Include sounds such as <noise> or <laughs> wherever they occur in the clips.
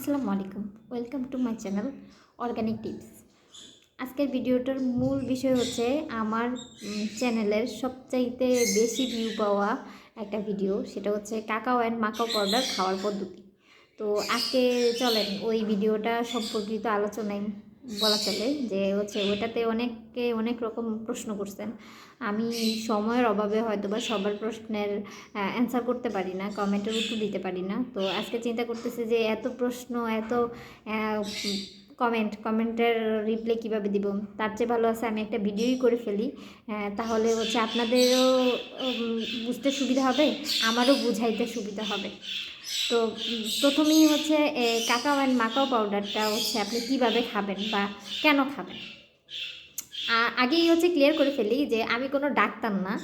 আসসালামু আলাইকুম। Welcome to my channel organic tips আজকের ভিডিওটার মূল বিষয় হচ্ছে আমার চ্যানেলের সবচাইতে বেশি ভিউ পাওয়া একটা ভিডিও সেটা হচ্ছে কাকাও অ্যান্ড মাকাও পাউডার খাওয়ার পদ্ধতি। তো আজকে চলেন, ওই ভিডিওটা সম্পর্কিত আলোচনায় বলা চলে যে হচ্ছে ওটাতে অনেকে অনেক রকম প্রশ্ন করছেন। আমি সময়ের অভাবে হয়তো বা সবার প্রশ্নের অ্যান্সার করতে পারি না কমেন্টের উত্তর দিতে পারি না। তো আজকে চিন্তা করতেছি যে এত প্রশ্ন, এত কমেন্ট কমেন্টের রিপ্লাই কীভাবে দিব? তার চেয়ে ভালো আছে আমি একটা ভিডিওই করে ফেলি। তাহলে হচ্ছে আপনাদেরও বুঝতে সুবিধা হবে, আমারও বুঝাইতে সুবিধা হবে। তো প্রথমেই হচ্ছে কাকাও অ্যান্ড মাকাও পাউডারটা হচ্ছে আপনি কীভাবে খাবেন বা কেন খাবেন? আগেই হচ্ছে ক্লিয়ার করে ফেলি যে আমি কোনো ডাক্তার না।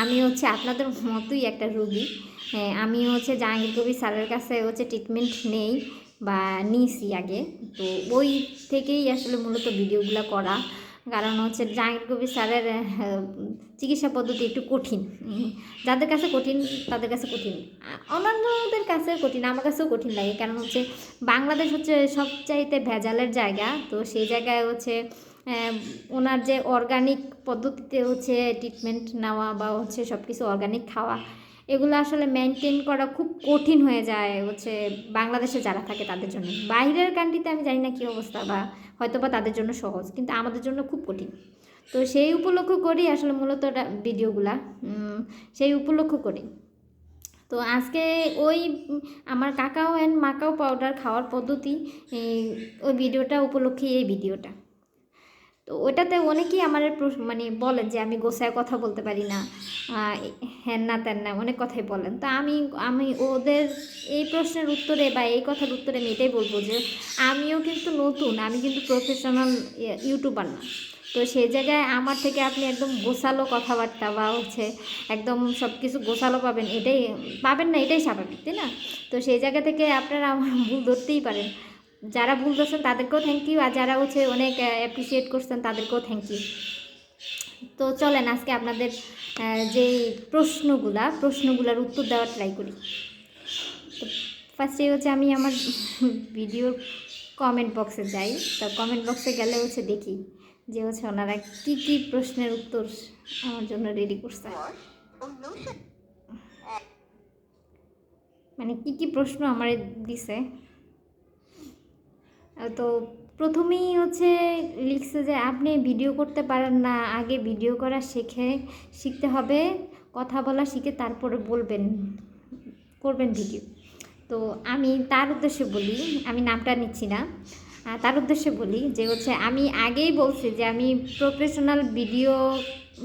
আমি হচ্ছে আপনাদের মতোই একটা রুগী। আমি হচ্ছে জাহাঙ্গীর কবির স্যারের কাছে হচ্ছে ট্রিটমেন্ট নেই বা নিয়েছি আগে। তো ওই থেকেই আসলে মূলত ভিডিওগুলো করা। কারণ হচ্ছে জাহাঙ্গীর কবির স্যারের চিকিৎসা পদ্ধতি একটু কঠিন। যাদের কাছে কঠিন, তাদের কাছে কঠিন। অন্যান্যদের কাছে কঠিন, আমার কাছেও কঠিন লাগে। কারণ হচ্ছে বাংলাদেশ হচ্ছে সবচাইতে ভেজালের জায়গা। তো সেই জায়গায় হচ্ছে ওনার যে অর্গানিক পদ্ধতিতে হচ্ছে ট্রিটমেন্ট নেওয়া বা হচ্ছে সব কিছু অর্গানিক খাওয়া এগুলো আসলে মেনটেন করা খুব কঠিন হয়ে যায় হচ্ছে বাংলাদেশে যারা থাকে তাদের জন্য। বাইরের কান্ট্রিতে আমি জানি না কী অবস্থা বা হয়তো বা তাদের জন্য সহজ, কিন্তু আমাদের জন্য খুব কঠিন। তো সেই উপলক্ষ করি আসলে মূলত ভিডিওগুলা সেই উপলক্ষ করি তো আজকে ওই আমার কাকাও অ্যান্ড মাকাও পাউডার খাওয়ার পদ্ধতি ওই ভিডিওটা উপলক্ষে এই ভিডিওটা তো ওটাতে অনেকেই আমার মানে বলেন যে আমি গোসায় কথা বলতে পারি না হ্যান না ত্যান না অনেক কথাই বলেন। তো আমি আমি ওদের এই প্রশ্নের উত্তরে বা এই কথার উত্তরে আমি এটাই বলব যে আমিও কিন্তু নতুন, আমি কিন্তু প্রফেশনাল ইউটিউবার না। তো সেই জায়গায় আমার থেকে আপনি একদম গোছালো কথাবার্তা বা হচ্ছে একদম সব কিছু গোছালো পাবেন, এটাই, পাবেন না এটাই স্বাভাবিক, তাই না? তো সেই জায়গা থেকে আপনারা আমার ভুল ধরতেই পারেন। যারা ভুল করছেন তাদেরকেও থ্যাংক ইউ আর যারা হচ্ছে অনেক অ্যাপ্রিসিয়েট করছেন তাদেরকেও থ্যাংক ইউ তো চলেন আজকে আপনাদের যে প্রশ্নগুলা, প্রশ্নগুলোর উত্তর দেওয়ার ট্রাই করি। তো ফার্স্টে হচ্ছে আমি আমার ভিডিওর কমেন্ট বক্সে যাই। তো কমেন্ট বক্সে গেলে হচ্ছে দেখি যে হচ্ছে ওনারা কী কী প্রশ্নের উত্তর আমার জন্য রেডি করছে। মানে কি কি প্রশ্ন আমার দিছে? তো প্রথমেই হচ্ছে লিখছে যে, আপনি ভিডিও করতে পারেন না, আগে ভিডিও করা শিখে, শিখতে হবে, কথা বলা শিখে তারপরে বলবেন, করবেন ভিডিও। তো আমি তার উদ্দেশ্যে বলি, আমি নামটা নিচ্ছি না। তার উদ্দেশ্যে বলি যে হচ্ছে আমি আগেই বলছি যে আমি প্রফেশনাল ভিডিও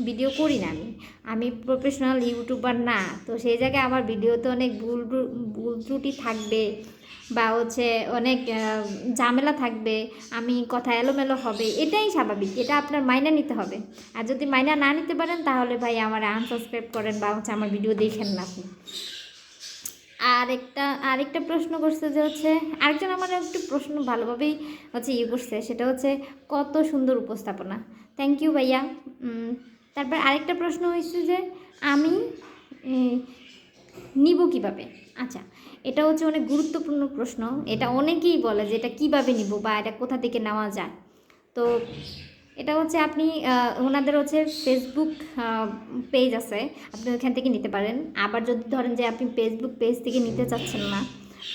ভিডিও করি না আমি। আমি প্রফেশনাল ইউটিউবার না, তো সেই জায়গায় আমার ভিডিওতে অনেক ভুল ভুল ত্রুটি থাকবে বা হচ্ছে অনেক ঝামেলা থাকবে, আমি কথা এলোমেলো হবে, এটাই স্বাভাবিক, এটা আপনার মাইনা নিতে হবে। আর যদি মাইনা না নিতে পারেন তাহলে ভাই আমার আনসাবস্ক্রাইব করেন বা হচ্ছে আমার ভিডিও দেখেন না আপনি। আর একটা আরেকটা প্রশ্ন করছে যে হচ্ছে, আরেকজন আমার একটু প্রশ্ন ভালোভাবেই হচ্ছে ইয়ে করছে, সেটা হচ্ছে কত সুন্দর উপস্থাপনা। থ্যাংক ইউ ভাইয়া। তারপর আরেকটা প্রশ্ন হয়েছে যে আমি নিব কীভাবে? আচ্ছা এটা হচ্ছে অনেক গুরুত্বপূর্ণ প্রশ্ন। এটা অনেকেই বলে যে এটা কীভাবে নিব বা এটা কোথা থেকে নেওয়া যায়। তো এটা হচ্ছে আপনি ওনাদের হচ্ছে ফেসবুক পেজ আছে। আপনি ওইখান থেকে নিতে পারেন। আবার যদি ধরেন যে আপনি ফেসবুক পেজ থেকে নিতে চাচ্ছেন না,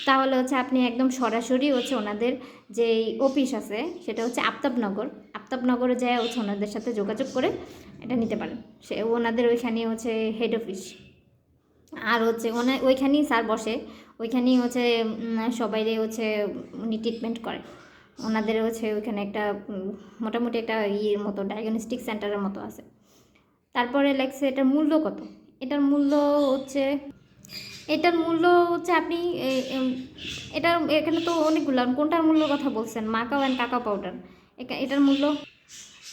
তাহলে হচ্ছে আপনি একদম সরাসরি হচ্ছে ওনাদের যে অফিস আছে, সেটা হচ্ছে আফতাবনগর। আফতাবনগরে যায় হচ্ছে ওনাদের সাথে যোগাযোগ করে এটা নিতে পারেন। সে ওনাদের ওইখানে হচ্ছে হেড অফিস আর হচ্ছে ওনা, ওইখানেই স্যার বসে। ওইখানেই হচ্ছে সবাইরে হচ্ছে উনি ট্রিটমেন্ট করে। ওনাদের হচ্ছে ওইখানে একটা মোটামুটি একটা ইয়ের মতো ডায়াগনস্টিক সেন্টারের মতো আছে। তারপরে লেগছে এটার মূল্য কত? এটার মূল্য হচ্ছে, এটার মূল্য হচ্ছে আপনি এটার এখানে তো অনেকগুলো, কোনটার মূল্য কথা বলছেন? মাকাও অ্যান্ড কাকাও পাউডার এটার মূল্য?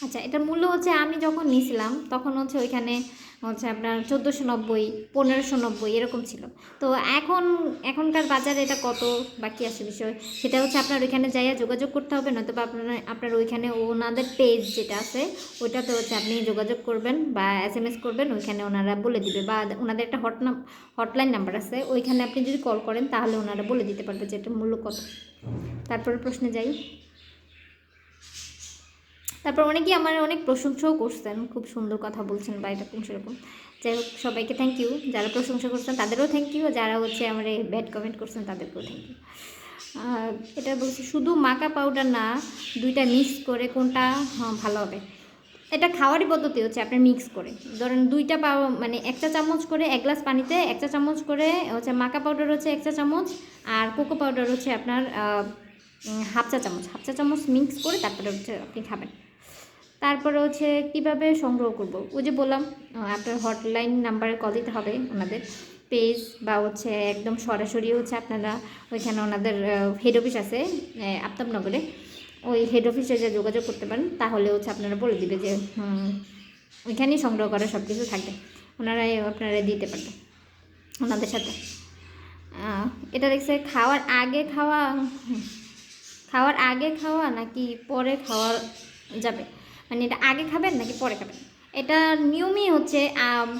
আচ্ছা এটার মূল্য হচ্ছে আমি যখন নিয়েছিলাম, তখন হচ্ছে ওইখানে হচ্ছে আপনার চোদ্দোশো নব্বই, পনেরোশো নব্বই, এরকম ছিল। তো এখন, এখনকার বাজারে এটা কত বাকি আছে বিষয়? সেটা হচ্ছে আপনার ওইখানে যাইয়া যোগাযোগ করতে হবে নয়তো বা আপনার আপনার ওইখানে ওনাদের পেজ যেটা আছে, ওইটাতে হচ্ছে আপনি যোগাযোগ করবেন বা এস এম এস করবেন, ওইখানে ওনারা বলে দিবে বা ওনাদের একটা হট হটলাইন নাম্বার আছে, ওইখানে আপনি যদি কল করেন তাহলে ওনারা বলে দিতে পারবে যে এটার মূল্য কত। তারপরে প্রশ্নে যাই। তারপর অনেকেই আমার অনেক প্রশংসাও করছেন খুব সুন্দর কথা বলছেন বা এরকম সেরকম। যাই হোক সবাইকে থ্যাংক ইউ যারা প্রশংসা করছেন তাদেরও থ্যাংক ইউ যারা হচ্ছে আমার এই ব্যাড কমেন্ট করছেন তাদেরকেও থ্যাংক ইউ এটা বলছি শুধু মাকা পাউডার না দুইটা মিক্স করে কোনটা হ্যাঁ, ভালো হবে। এটা খাওয়ারই পদ্ধতি হচ্ছে আপনার মিক্স করে। ধরেন দুইটা পাও মানে একটা চামচ করে এক গ্লাস পানিতে একটা চামচ করে হচ্ছে মাকা পাউডার হচ্ছে একটা চামচ আর কোকো পাউডার হচ্ছে আপনার হাফ চা চামচ। হাফ চা চামচ মিক্স করে তারপরে হচ্ছে আপনি খাবেন। তারপরে হচ্ছে কীভাবে সংগ্রহ করব? ওই যে বললাম আপনার হটলাইন নাম্বারে কল দিতে হবে ওনাদের। পেজ বা হচ্ছে একদম সরাসরি হচ্ছে আপনারা ওইখানে ওনাদের হেড অফিস আছে আফতাবনগরে। ওই হেড অফিসে যে যোগাযোগ করতে পারেন, তাহলে হচ্ছে আপনারা বলে দিবে যে ওইখানেই সংগ্রহ করা সব কিছু থাকবে। ওনারাই আপনারা দিতে পারবে ওনাদের সাথে। এটা দেখছে খাওয়ার আগে খাওয়া খাওয়ার আগে খাওয়া নাকি পরে খাওয়া যাবে? মানে এটা আগে খাবেন নাকি পরে খাবেন? এটা নিয়মই হচ্ছে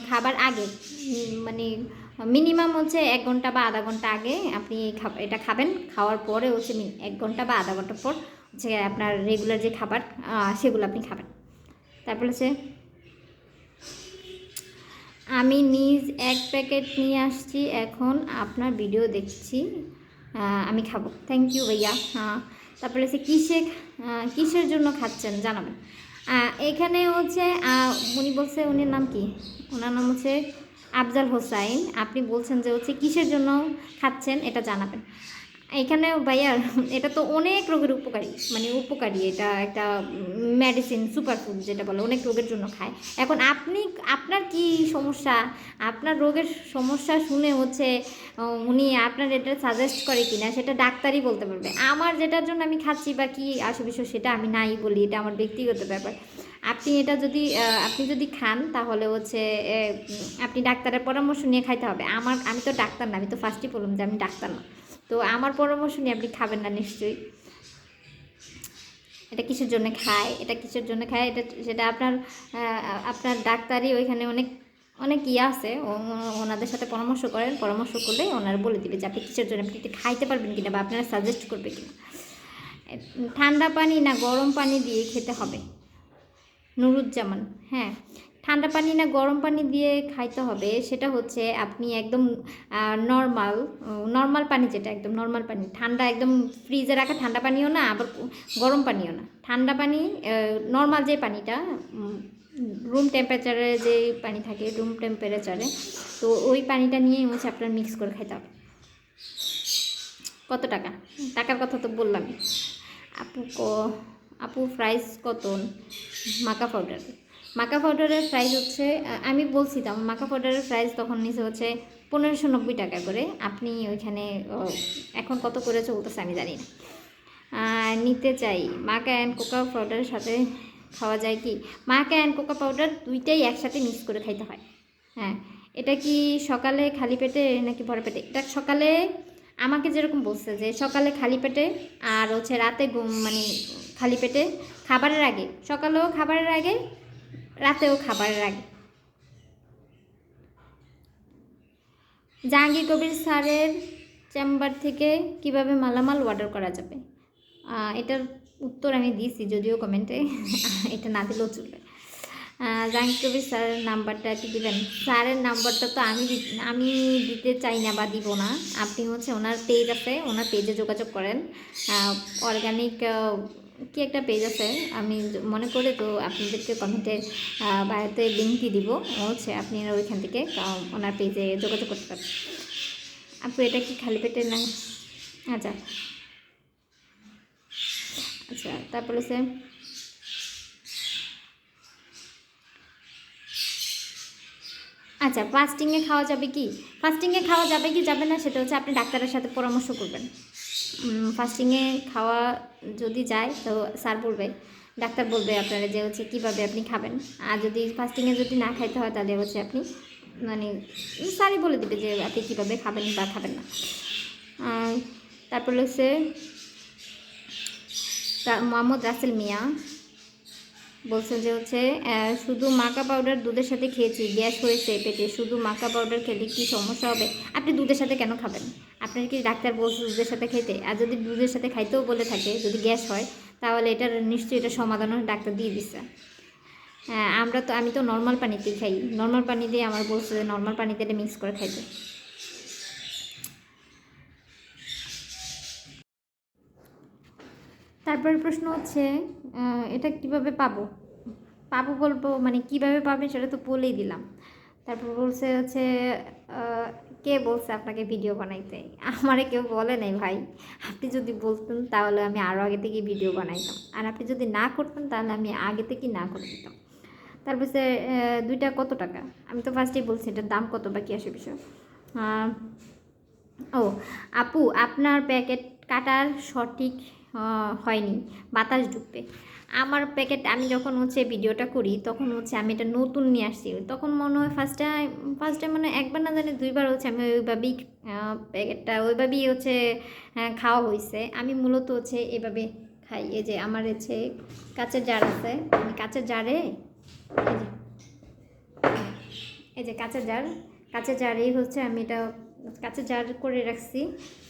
খাবার আগে। মানে মিনিমাম হচ্ছে এক ঘণ্টা বা আধা ঘণ্টা আগে আপনি এটা খাবেন। খাওয়ার পরে হচ্ছে এক ঘণ্টা বা আধা ঘণ্টা পর হচ্ছে আপনার রেগুলার যে খাবার সেগুলো আপনি খাবেন। তারপর হচ্ছে আমি নিজ এক প্যাকেট নিয়ে আসছি, এখন আপনার ভিডিও দেখছি আমি খাব। থ্যাংক ইউ ভাইয়া। হ্যাঁ তারপরে হচ্ছে কিসে কিসের জন্য খাচ্ছেন জানাবেন। এখানে হচ্ছে উনি বলছে, উনির নাম কি? ওনার নাম হচ্ছে আফজাল হোসাইন। আপনি বলছেন যে হচ্ছে কিসের জন্য খাচ্ছেন, এটা জানাবেন। এখানে ভাইয়া, এটা তো অনেক রোগের উপকারী মানে উপকারী এটা একটা মেডিসিন সুপার ফুড যেটা বলে, অনেক রোগের জন্য খায়। এখন আপনি, আপনার কি সমস্যা? আপনার রোগের সমস্যা শুনে হচ্ছে উনি আপনার এটা সাজেস্ট করে কিনা, সেটা ডাক্তারই বলতে পারবে। আমার যেটার জন্য আমি খাচ্ছি বা কি আসে বিষয় সেটা আমি নাই বলি, এটা আমার ব্যক্তিগত ব্যাপার। আপনি এটা যদি আপনি যদি খান, তাহলে হচ্ছে আপনি ডাক্তারের পরামর্শ নিয়ে খাইতে হবে। আমার, আমি তো ডাক্তার না, আমি তো ফার্স্টই বললাম যে আমি ডাক্তার না। তো আমার পরামর্শ নিয়ে আপনি খাবেন না নিশ্চয়ই। এটা কিসের জন্য খায়? এটা কিসের জন্য খায়? এটা সেটা আপনার আপনার ডাক্তারই ওইখানে অনেক অনেক ইয়ে আছে। ওনাদের সাথে পরামর্শ করেন। পরামর্শ করলে ওনারা বলে দিবে যে আপনি কিসের জন্য, আপনি খাইতে পারবেন কিনা বা আপনারা সাজেস্ট করবে কিনা। ঠান্ডা পানি না গরম পানি দিয়ে খেতে হবে। নুরুজ্জামান হ্যাঁ। ঠান্ডা পানি না গরম পানি দিয়ে খাইতে হবে, সেটা হচ্ছে আপনি একদম নর্মাল নর্মাল পানি যেটা একদম নর্মাল পানি, ঠান্ডা একদম ফ্রিজে রাখা ঠান্ডা পানিও না, আবার গরম পানিও না। ঠান্ডা পানি নর্মাল যে পানিটা রুম টেম্পারেচারে যে পানি থাকে রুম টেম্পারেচারে তো ওই পানিটা নিয়েই হচ্ছে আপনার মিক্স করে খাইতে হবে। কত টাকা? টাকার কথা তো বললামই। আপু ক, আপু প্রাইস কত? মাকা পাউডার মাকা পাউডারের প্রাইস হচ্ছে আমি বলছি তো, মাকা পাউডারের প্রাইস তখন নিচে হচ্ছে পনেরোশো নব্বই টাকা করে। আপনি ওইখানে এখন কত করে চলতেছে আমি জানি না। নিতে চাই। মাকা অ্যান্ড কোকা পাউডারের সাথে খাওয়া যায় কি? মাকা অ্যান্ড কোকা পাউডার দুইটাই একসাথে মিক্স করে খাইতে হয়। হ্যাঁ এটা কি সকালে খালি পেটে নাকি ভরা পেটে? এটা সকালে, আমাকে যেরকম বলছে যে সকালে খালি পেটে আর হচ্ছে রাতে ঘুম মানে খালি পেটে, খাবারের আগে, সকালেও খাবারের আগে রাতেও খাবার আগে জাহাঙ্গীর কবির স্যারের চেম্বার থেকে কীভাবে মালামাল অর্ডার করা যাবে? এটার উত্তর আমি দিয়েছি, যদিও কমেন্টে এটা না দিলেও চলবে। জাহাঙ্গীর স্যারের নাম্বারটা কি দিবেন। স্যারের নাম্বারটা তো আমি আমি দিতে চাই না বা দিব না। আপনি হচ্ছে ওনার পেজ আছে, ওনার পেজে যোগাযোগ করেন। অর্গানিক কি একটা পেজ আছে, আমি মনে করে তো আপনাদেরকে কমেন্টে বাড়িতে লিঙ্ক দিয়ে দিব। হচ্ছে আপনি ওইখান থেকে ওনার পেজে যোগাযোগ করতে পারেন আপু, এটা কি খালি পেটে না? আচ্ছা। আচ্ছা তারপরে সে আচ্ছা ফাস্টিংয়ে খাওয়া যাবে কি? ফাস্টিংয়ে খাওয়া যাবে কি যাবে না সেটা হচ্ছে আপনি ডাক্তারের সাথে পরামর্শ করবেন। ফাস্টিংয়ে খাওয়া যদি যায়, তো স্যার বলবে, ডাক্তার বলবে আপনারা যে হচ্ছে কীভাবে আপনি খাবেন। আর যদি ফাস্টিংয়ে যদি না খাইতে হয়, তাহলে হচ্ছে আপনি মানে স্যারই বলে দেবে যে আপনি কীভাবে খাবেন বা খাবেন না। তারপর হচ্ছে মোহাম্মদ রাসেল মিয়া বলছেন যে হচ্ছে শুধু মাকা পাউডার দুধের সাথে খেয়েছি, গ্যাস হয়েছে পেটে, শুধু মাকা পাউডার খেলে কি সমস্যা হবে? আপনি দুধের সাথে কেন খাবেন? আপনার কি ডাক্তার বলছে দুধের সাথে খেতে আর যদি দুধের সাথে খাইতেও বলে থাকে, যদি গ্যাস হয়, তাহলে এটার নিশ্চয়ই এটা সমাধানও ডাক্তার দিয়ে দিচ্ছে আমরা তো, আমি তো নর্মাল পানিতেই খাই। নর্মাল পানি দিয়ে আমার বলছে যে নর্মাল পানিতে এটা মিক্স করে খাইতে। তারপরে প্রশ্ন হচ্ছে এটা কীভাবে পাবো? পাবো বলব মানে কীভাবে পাবেন সেটা তো বলেই দিলাম। তারপর বলছে হচ্ছে কে বলছে আপনাকে ভিডিও বানাইতে? আমারে কেউ বলে নাই ভাই। আপনি যদি বলতেন তাহলে আমি আরও আগে থেকে ভিডিও বানাইতাম। আর আপনি যদি না করতেন তাহলে আমি আগে থেকেই না করে দিতাম। তারপর সে দুইটা কত টাকা? আমি তো ফার্স্টেই বলছি, এটার দাম কত বা কী আসে বিষয়? ও, আপু, আপনার প্যাকেট কাটার সঠিক হয়নি, বাতাস ঢুকবে। আমার প্যাকেট আমি যখন হচ্ছে ভিডিওটা করি, তখন হচ্ছে আমি এটা নতুন নিয়ে আসছি। তখন মনে হয় ফার্স্ট টাইম ফার্স্ট টাইম মানে একবার না জানি দুইবার হচ্ছে আমি ওইভাবেই প্যাকেটটা ওইভাবেই হচ্ছে খাওয়া হয়েছে আমি মূলত হচ্ছে এভাবে খাই। এই যে আমার হচ্ছে কাঁচের জার আছে। আমি কাঁচের জারে, এই যে এই যে কাঁচের জার, কাঁচের জারেই হচ্ছে আমি এটা কাঁচের জার করে রাখছি।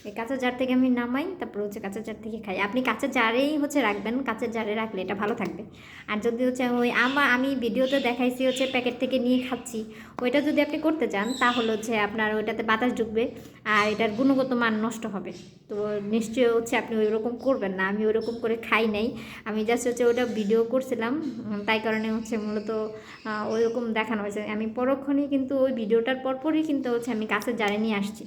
এই কাঁচা জার থেকে আমি নামাই, তারপর হচ্ছে কাঁচা জার থেকে খাই। আপনি কাঁচা জারেই হচ্ছে রাখবেন, কাঁচা জারে রাখলে এটা ভালো থাকবে। আর যদি হচ্ছে ওই আমার আমি ভিডিওতে দেখাইছি হচ্ছে প্যাকেট থেকে নিয়ে খাচ্ছি, ওইটা যদি আপনি করতে চান, তাহলে হচ্ছে আপনার ওইটাতে বাতাস ঢুকবে। আর এটার গুণগত মান নষ্ট হবে। তো নিশ্চয়ই হচ্ছে আপনি ওই রকম করবেন না আমি ওইরকম করে খাই নাই। আমি জাস্ট হচ্ছে ওটা ভিডিও করছিলাম তাই কারণে হচ্ছে মূলত আহ, ওইরকম দেখানো হয়েছে। আমি পরক্ষণেই কিন্তু ওই ভিডিওটার পরপরই কিন্তু হচ্ছে আমি কাছে জারে নিয়ে আসছি।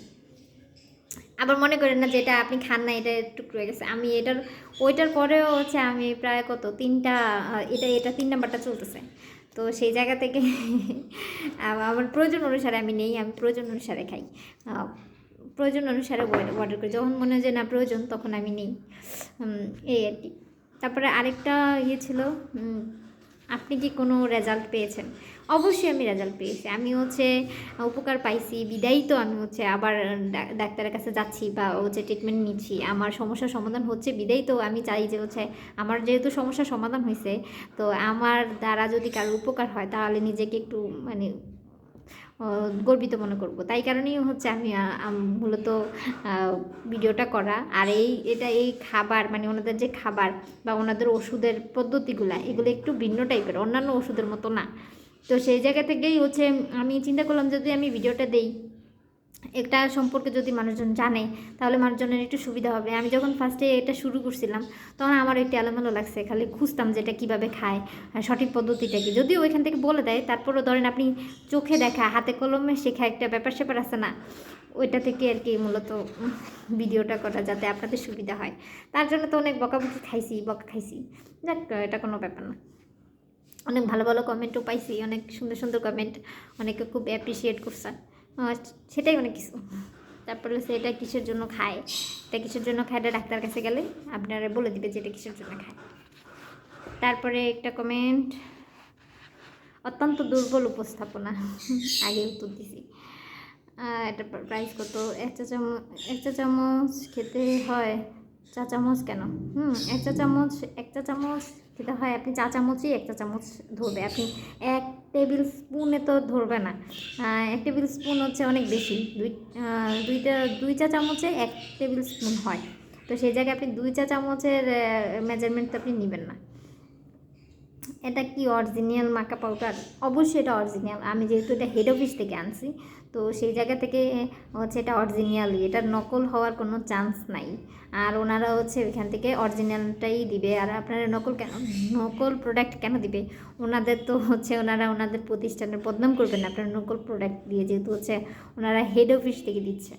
আবার মনে করেন না যে এটা আপনি খান না এটা টুকরো হয়ে গেছে। আমি এটার ওইটার পরেও হচ্ছে আমি প্রায় কত তিনটা এটা এটা তিন নাম্বারটা চলতেছে। তো সেই জায়গা থেকে আমার প্রয়োজন অনুসারে আমি নেই আমি প্রয়োজন অনুসারে খাই। প্রয়োজন অনুসারে অর্ডার করি। যখন মনে হয় যে না প্রয়োজন, তখন আমি নিই। এই আর কি। তারপরে আরেকটা ইয়ে ছিল আপনি কি কোনো রেজাল্ট পেয়েছেন? অবশ্যই আমি রেজাল্ট পেয়েছি। আমি হচ্ছে উপকার পাইছি, বিদায়ী তো আমি হচ্ছে আবার ডাক্তারের কাছে যাচ্ছি বা হচ্ছে ট্রিটমেন্ট নিচ্ছি। আমার সমস্যার সমাধান হচ্ছে, বিদায়ী তো আমি চাই যে হচ্ছে আমার যেহেতু সমস্যার সমাধান হয়েছে তো আমার দ্বারা যদি কারও উপকার হয়, তাহলে নিজেকে একটু মানে গর্বিত মনে করব। তাই কারণেই হচ্ছে আমি মূলত ভিডিওটা করা। আর এই, এটা এই খাবার মানে ওনাদের যে খাবার বা ওনাদের ওষুধের পদ্ধতিগুলো, এগুলো একটু ভিন্ন টাইপের, অন্যান্য ওষুধের মতো না। তো সেই জায়গা থেকেই হচ্ছে আমি চিন্তা করলাম, যদি আমি ভিডিওটা দেই এটা সম্পর্কে যদি মানুষজন জানে, তাহলে মানুষজনের একটু সুবিধা হবে। আমি যখন ফার্স্টে এটা শুরু করছিলাম, তখন আমার একটু এলোমেলো লাগছে, খালি খুঁজতাম যে এটা কীভাবে খায় সঠিক পদ্ধতিটা কি। যদিও ওইখান থেকে বলে দেয়, তারপরেও ধরেন আপনি চোখে দেখা, হাতে কলমে শেখা একটা ব্যাপার স্যাপার আছে না, ওইটা থেকে আর কি মূলত ভিডিওটা করা যাতে আপনাদের সুবিধা হয়। তার জন্য তো অনেক বকাবকি খাইছি, বকা খাইছি। যাক, এটা কোনো ব্যাপার না। অনেক ভালো ভালো কমেন্টও পাইছি, অনেক সুন্দর সুন্দর কমেন্ট অনেকে খুব অ্যাপ্রিসিয়েট করছে। সেটাই অনেক কিছু। তারপরে হচ্ছে এটা কিসের জন্য খায়? এটা কিসের জন্য খায়? এটা ডাক্তার কাছে গেলে আপনারা বলে দিবে যে এটা কিসের জন্য খায়। তারপরে একটা কমেন্ট অত্যন্ত দুর্বল উপস্থাপনা। <laughs> আগে উত্তর দিছি। এটা প্রাইস কত? এক চা চামচ এক চা চামচ খেতে হয় চা চামচ কেন? হুম, এক চা চামচ এক চা চামচ খেতে হয়, আপনি চা চামচই এক চা চামচ ধরবে। আপনি এক টেবিল স্পুনে তো ধরবে না। এক টেবিল স্পুন হচ্ছে অনেক বেশি। দুই দুইটা, দুই চা চামচে এক টেবিল স্পুন হয়। তো সেই জায়গায় আপনি দুই চা চামচের মেজারমেন্ট তো আপনি নেবেন না। এটা কি অরিজিনাল মাকা পাউডার অবশ্যই এটা অরিজিনাল আমি যেহেতু এটা হেড অফিস থেকে আনছি, তো সেই জায়গা থেকে হচ্ছে এটা অরিজিনালই এটা নকল হওয়ার কোনো চান্স নাই। আর ওনারা হচ্ছে এখান থেকে অরিজিনালটাই দিবে। আর আপনারা নকল কেন, নকল প্রোডাক্ট কেন দিবে? ওনাদের তো হচ্ছে ওনারা ওনাদের প্রতিষ্ঠানের বদনাম করবেন আপনারা নকল প্রোডাক্ট দিয়ে যেহেতু হচ্ছে ওনারা হেড অফিস থেকে দিচ্ছে।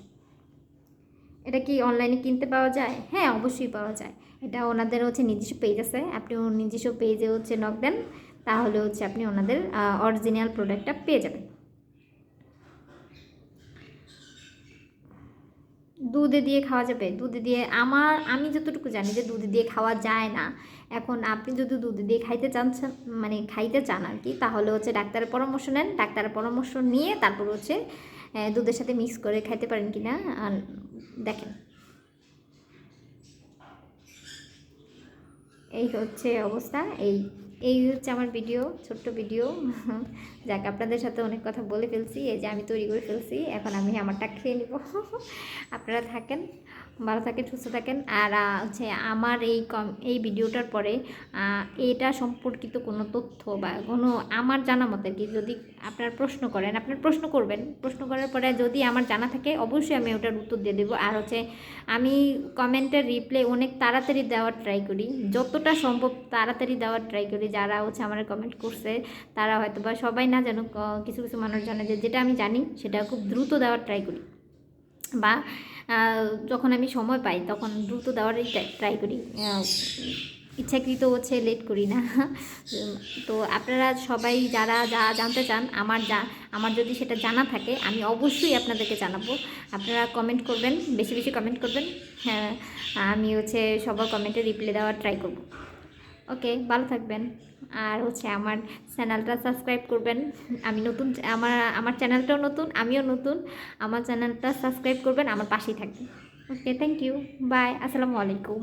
এটা কি অনলাইনে কিনতে পাওয়া যায়? হ্যাঁ অবশ্যই পাওয়া যায়। এটা ওনাদের হচ্ছে নিজস্ব পেজ আছে। আপনি নিজস্ব পেজে হচ্ছে নক দেন, তাহলে হচ্ছে আপনি ওনাদের অরিজিনাল প্রোডাক্টটা পেয়ে যাবেন। দুধে দিয়ে খাওয়া যাবে। দুধে দিয়ে আমার, আমি যতটুকু জানি যে দুধে দিয়ে খাওয়া যায় না। এখন আপনি যদি দুধে দিয়ে খাইতে চান মানে খাইতে চান আর কি তাহলে হচ্ছে ডাক্তারের পরামর্শ নেন। ডাক্তারের পরামর্শ নিয়ে তারপর হচ্ছে দুধের সাথে মিক্স করে খাইতে পারেন কি না আর দেখেন। এই হচ্ছে অবস্থা। এই এই হচ্ছে আমার ভিডিও ছোট্ট ভিডিও <laughs> যাকে, আপনাদের সাথে অনেক কথা বলে ফেলছি। এই যে আমি তৈরি করে ফেলছি। এখন আমি আমারটা খেয়ে নিব। <laughs> আপনারা থাকেন। ভালো থাকেন সুস্থ থাকেন। আর হচ্ছে আমার এই কম এই ভিডিওটার পরে এটা সম্পর্কিত কোনো তথ্য বা কোনো আমার জানা মতে কি যদি আপনার প্রশ্ন করেন আপনার প্রশ্ন করবেন। প্রশ্ন করার পরে যদি আমার জানা থাকে অবশ্যই আমি ওটার উত্তর দিয়ে দেবো। আর হচ্ছে আমি কমেন্টের রিপ্লাই অনেক তাড়াতাড়ি দেওয়ার ট্রাই করি। যতটা সম্ভব তাড়াতাড়ি দেওয়ার ট্রাই করি। যারা হচ্ছে আমার কমেন্ট করছে তারা হয়তো বা সবাই না আহ, কিছু কিছু মানুষ জানে যে যেটা আমি জানি সেটা খুব দ্রুত দেওয়ার ট্রাই করি। বা যখন আমি সময় পাই তখন দ্রুত দেওয়ারই ট্রাই করি। ইচ্ছাকৃত হচ্ছে লেট করি না। <laughs> তো আপনারা সবাই যারা যা জানতে চান আমার যা আমার যদি সেটা জানা থাকে আমি অবশ্যই আপনাদেরকে জানাব। আপনারা কমেন্ট করবেন বেশি বেশি কমেন্ট করবেন। হ্যাঁ আমি হচ্ছে সবার কমেন্টে রিপ্লাই দেওয়ার ট্রাই করব। ওকে, ভালো থাকবেন। আর হচ্ছে আমার চ্যানেলটা সাবস্ক্রাইব করবেন। আমি নতুন আমার আমার চ্যানেলটাও নতুন, আমিও নতুন। আমার চ্যানেলটা সাবস্ক্রাইব করবেন, আমার পাশেই থাকবেন। ওকে থ্যাংক ইউ বাই আসসালামু আলাইকুম।